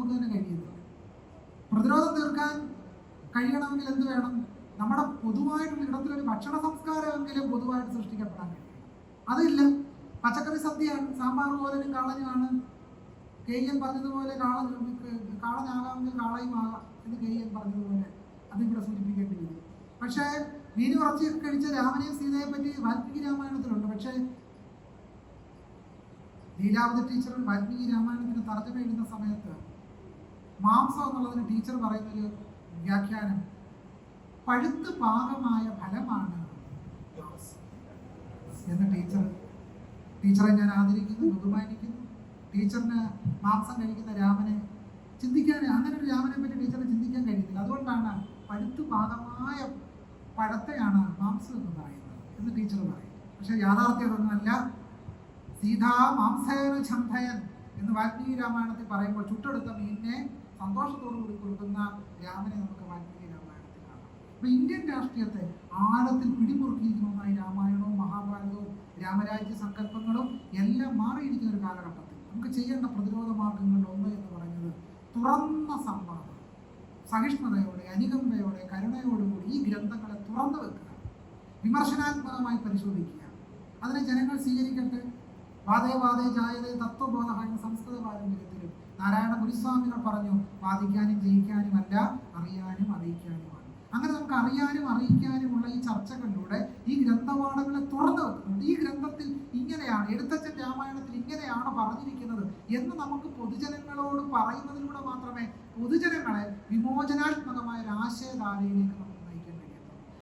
നമുക്ക് തന്നെ കഴിയുന്നത്. പ്രതിരോധം തീർക്കാൻ കഴിയണമെങ്കിൽ എന്ത് വേണം? നമ്മുടെ പൊതുവായിട്ടുള്ള ഇടത്തിലൊരു ഭക്ഷണ സംസ്കാരമെങ്കിലും പൊതുവായിട്ട് സൃഷ്ടിക്കപ്പെടാൻ കഴിയും. അതില്ല. പച്ചക്കറി സദ്യയാണ്. സാമ്പാർ പോലും കാളഞ്ഞാണ് കെ എൻ പറഞ്ഞതുപോലെ കാള കാളഞ്ഞാകാമെങ്കിൽ കാളയും ആകാം എന്ന് കെ എൻ പറഞ്ഞതുപോലെ അതിവിടെ സൂചിപ്പിക്കേണ്ടി പക്ഷേ മീൻ കുറച്ച് കഴിച്ച രാമനെയും സീതയെ പറ്റി വാൽമീകി രാമായണത്തിലുണ്ട്. പക്ഷേ ലീലാവതി ടീച്ചർ വാൽമീകി രാമായണത്തിന് തർജമ എഴുതുന്ന സമയത്ത് മാംസം എന്നുള്ളതിന് ടീച്ചർ പറയുന്നൊരു വ്യാഖ്യാനം പഴുത്ത് പാകമായ ഫലമാണ് എന്ന് ടീച്ചർ ടീച്ചറെ ഞാൻ ആദരിക്കുന്നു ബഹുമാനിക്കുന്നു. ടീച്ചറിന് മാംസം കഴിക്കുന്ന രാമനെ ചിന്തിക്കാൻ അങ്ങനെ ഒരു രാമനെ പറ്റി ടീച്ചറിന് ചിന്തിക്കാൻ കഴിയുന്നില്ല. അതുകൊണ്ടാണ് പഴുത്ത് പാകമായ പഴത്തെയാണ് മാംസം എന്ന് പറയുന്നത് എന്ന് ടീച്ചർ പറയും പക്ഷെ യാഥാർത്ഥ്യം അതൊന്നുമല്ല സീതാ മാംസേന ഛന്ധയൻ എന്ന് വാൽമീകി രാമായണത്തിൽ പറയുമ്പോൾ ചുട്ടെടുത്ത മീനിനെ സന്തോഷത്തോടു കൂടി കൊടുക്കുന്ന രാമനെ നമുക്ക് വാൽമീകി രാമായണത്തിൽ കാണാം. അപ്പൊ ഇന്ത്യൻ രാഷ്ട്രീയത്തെ ആഴത്തിൽ പിടിമുറുക്കിയിരിക്കുന്ന ഒന്നായി രാമായണവും മഹാഭാരതവും രാമരാജ്യ സങ്കല്പങ്ങളും എല്ലാം മാറിയിരിക്കുന്ന ഒരു കാലഘട്ടത്തിൽ നമുക്ക് ചെയ്യേണ്ട പ്രതിരോധ മാർഗങ്ങളിൽ ഒന്ന് എന്ന് പറയുന്നത് തുറന്ന സംവാദം. സഹിഷ്ണുതയോടെ അനുകമ്പയോടെ കരുണയോടുകൂടി ഈ ഗ്രന്ഥങ്ങളെ തുറന്നു വെക്കുക. വിമർശനാത്മകമായി പരിശോധിക്കുക. അതിനെ ജനങ്ങൾ സ്വീകരിക്കട്ടെ? വാദേ വാദേ ജായതേ തത്വബോധ സംസ്കൃത പാരമ്പര്യത്തിലും നാരായണ ഗുരുസ്വാമികൾ പറഞ്ഞു വാദിക്കാനും ജയിക്കാനുമല്ല അറിയാനും അറിയിക്കാനുമാണ്. അങ്ങനെ നമുക്ക് അറിയാനും അറിയിക്കാനുമുള്ള ഈ ചർച്ചകളിലൂടെ ഈ ഗ്രന്ഥപാഠങ്ങളെ തുറന്നു വെക്കുന്നുണ്ട്. ഈ ഗ്രന്ഥത്തിൽ ഇങ്ങനെയാണ് എഴുത്തച്ഛൻ രാമായണത്തിൽ ഇങ്ങനെയാണ് പറഞ്ഞിരിക്കുന്നത് എന്ന് നമുക്ക് പൊതുജനങ്ങളോട് പറയുന്നതിലൂടെ മാത്രമേ പൊതുജനങ്ങളെ വിമോചനാത്മകമായ ഒരു ആശയധാരയിലേക്ക്